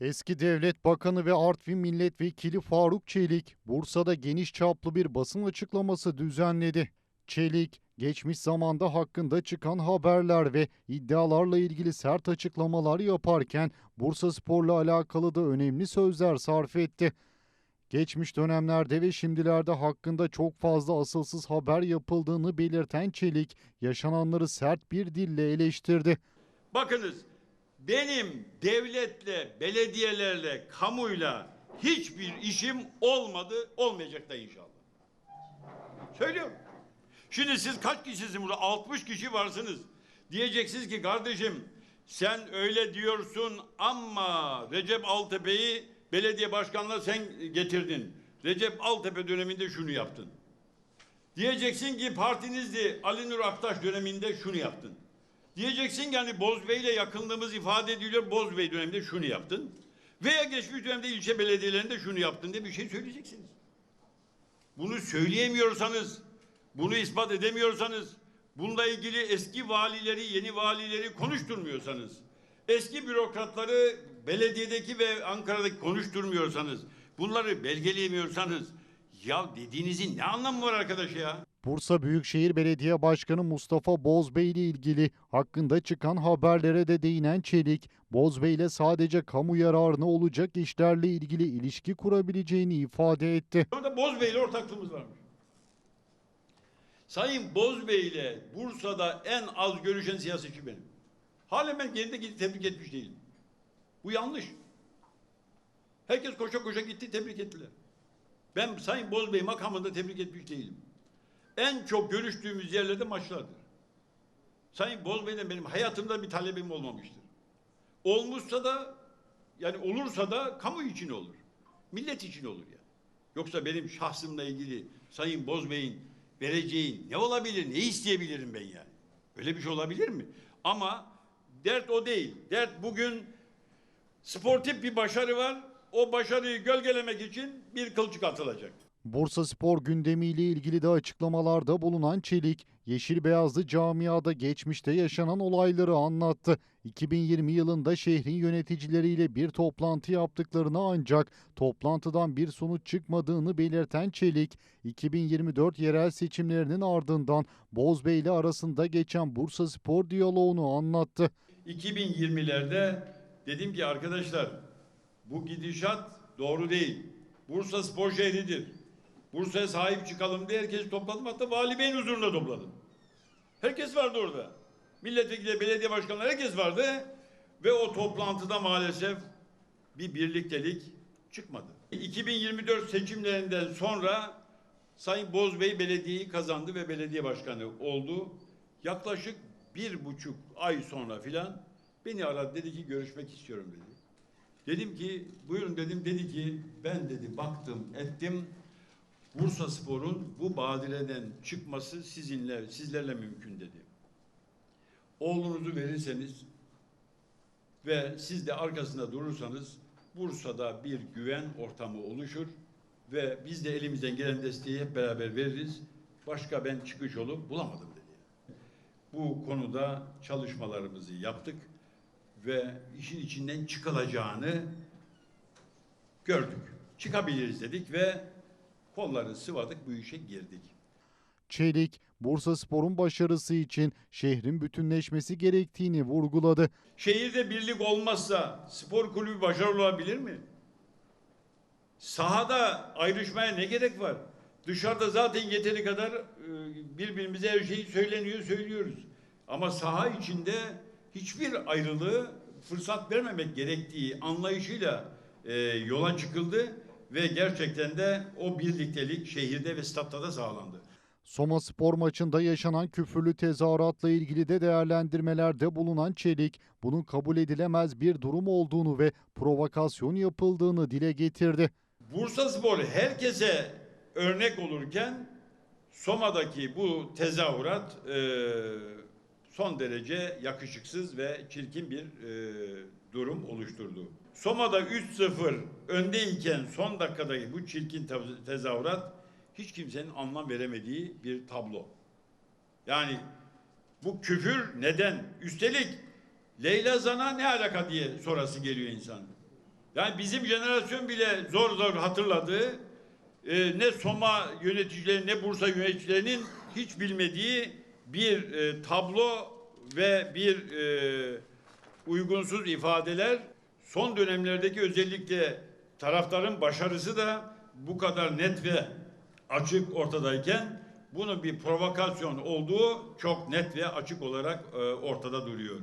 Eski Devlet Bakanı ve Artvin Milletvekili Faruk Çelik, Bursa'da geniş çaplı bir basın açıklaması düzenledi. Çelik, geçmiş zamanda hakkında çıkan haberler ve iddialarla ilgili sert açıklamalar yaparken Bursa Spor'la alakalı da önemli sözler sarf etti. Geçmiş dönemlerde ve şimdilerde hakkında çok fazla asılsız haber yapıldığını belirten Çelik, yaşananları sert bir dille eleştirdi. Bakınız benim devletle, belediyelerle, kamuyla hiçbir işim olmadı, olmayacak da inşallah. Söylüyorum. Şimdi siz kaç kişisiniz burada? 60 kişi varsınız. Diyeceksiniz ki kardeşim sen öyle diyorsun ama Recep Altepe'yi belediye başkanlığı sen getirdin. Recep Altepe döneminde şunu yaptın. Diyeceksin ki partinizdi Ali Nur Aktaş döneminde şunu yaptın. Diyeceksin ki hani Bozbey ile yakınlığımız ifade ediliyor. Bozbey döneminde şunu yaptın. Veya geçmiş dönemde ilçe belediyelerinde şunu yaptın diye bir şey söyleyeceksiniz. Bunu söyleyemiyorsanız, bunu ispat edemiyorsanız, bununla ilgili eski valileri, yeni valileri konuşturmuyorsanız, eski bürokratları belediyedeki ve Ankara'daki konuşturmuyorsanız, bunları belgeleyemiyorsanız, ya dediğinizin ne anlamı var arkadaş ya? Bursa Büyükşehir Belediye Başkanı Mustafa Bozbey ile ilgili hakkında çıkan haberlere de değinen Çelik, Bozbey ile sadece kamu yararına olacak işlerle ilgili ilişki kurabileceğini ifade etti. Orada Bozbey ile ortaklığımız varmış. Sayın Bozbey ile Bursa'da en az görüşen siyasetçi benim. Halen ben yerinde gidip tebrik etmiş değilim. Bu yanlış. Herkes koşa koşa gitti tebrik ettiler. Ben Sayın Bozbey makamında tebrik etmiş değilim. En çok görüştüğümüz yerlerde maçlardır. Sayın Bozbey'den benim hayatımda bir talebim olmamıştır. Olmuşsa da yani olursa da kamu için olur. Millet için olur yani. Yoksa benim şahsımla ilgili Sayın Bozbey'in vereceği ne olabilir, ne isteyebilirim ben yani? Öyle bir şey olabilir mi? Ama dert o değil. Dert bugün sportif bir başarı var. O başarıyı gölgelemek için bir kılçık atılacak. Bursa Spor gündemiyle ilgili de açıklamalarda bulunan Çelik, Yeşil Beyazlı camiada geçmişte yaşanan olayları anlattı. 2020 yılında şehrin yöneticileriyle bir toplantı yaptıklarını ancak toplantıdan bir sonuç çıkmadığını belirten Çelik, 2024 yerel seçimlerinin ardından Bozbey ile arasında geçen Bursa Spor diyaloğunu anlattı. 2020'lerde dedim ki arkadaşlar bu gidişat doğru değil. Bursa spor şehridir. Bursa'ya sahip çıkalım diye herkes topladım. Hatta vali beyin huzurunda topladım. Herkes vardı orada. Milletvekili, belediye başkanları herkes vardı. Ve o toplantıda maalesef bir birliktelik çıkmadı. 2024 seçimlerinden sonra Sayın Bozbey belediyeyi kazandı ve belediye başkanı oldu. Yaklaşık bir buçuk ay sonra filan beni aradı dedi ki görüşmek istiyorum dedi. Dedim ki buyurun dedim dedi ki ben dedi baktım ettim Bursa Spor'un bu badireden çıkması sizinle sizlerle mümkün dedi. Oğlunuzu verirseniz ve siz de arkasında durursanız Bursa'da bir güven ortamı oluşur ve biz de elimizden gelen desteği hep beraber veririz. Başka ben çıkış yolu bulamadım dedi. Bu konuda çalışmalarımızı yaptık ve işin içinden çıkılacağını gördük. Çıkabiliriz dedik ve kolları sıvadık bu işe girdik. Çelik, Bursa Spor'un başarısı için şehrin bütünleşmesi gerektiğini vurguladı. Şehirde birlik olmazsa spor kulübü başarılı olabilir mi? Sahada ayrışmaya ne gerek var? Dışarıda zaten yeteri kadar e, birbirimize her şeyi söyleniyor, söylüyoruz. Ama saha içinde hiçbir ayrılığı fırsat vermemek gerektiği anlayışıyla e, yola çıkıldı ve gerçekten de o birliktelik şehirde ve statta da sağlandı. Soma Spor maçında yaşanan küfürlü tezahüratla ilgili de değerlendirmelerde bulunan Çelik, bunun kabul edilemez bir durum olduğunu ve provokasyon yapıldığını dile getirdi. Bursa Spor herkese örnek olurken Soma'daki bu tezahürat e, son derece yakışıksız ve çirkin bir e, durum oluşturdu. Soma'da 3-0 öndeyken son dakikadaki bu çirkin te- tezahürat hiç kimsenin anlam veremediği bir tablo. Yani bu küfür neden? Üstelik Leyla Zana ne alaka diye sorası geliyor insan. Yani bizim jenerasyon bile zor zor hatırladığı e, ne Soma yöneticileri ne Bursa yöneticilerinin hiç bilmediği bir e, tablo ve bir e, uygunsuz ifadeler son dönemlerdeki özellikle taraftarın başarısı da bu kadar net ve açık ortadayken bunun bir provokasyon olduğu çok net ve açık olarak e, ortada duruyor.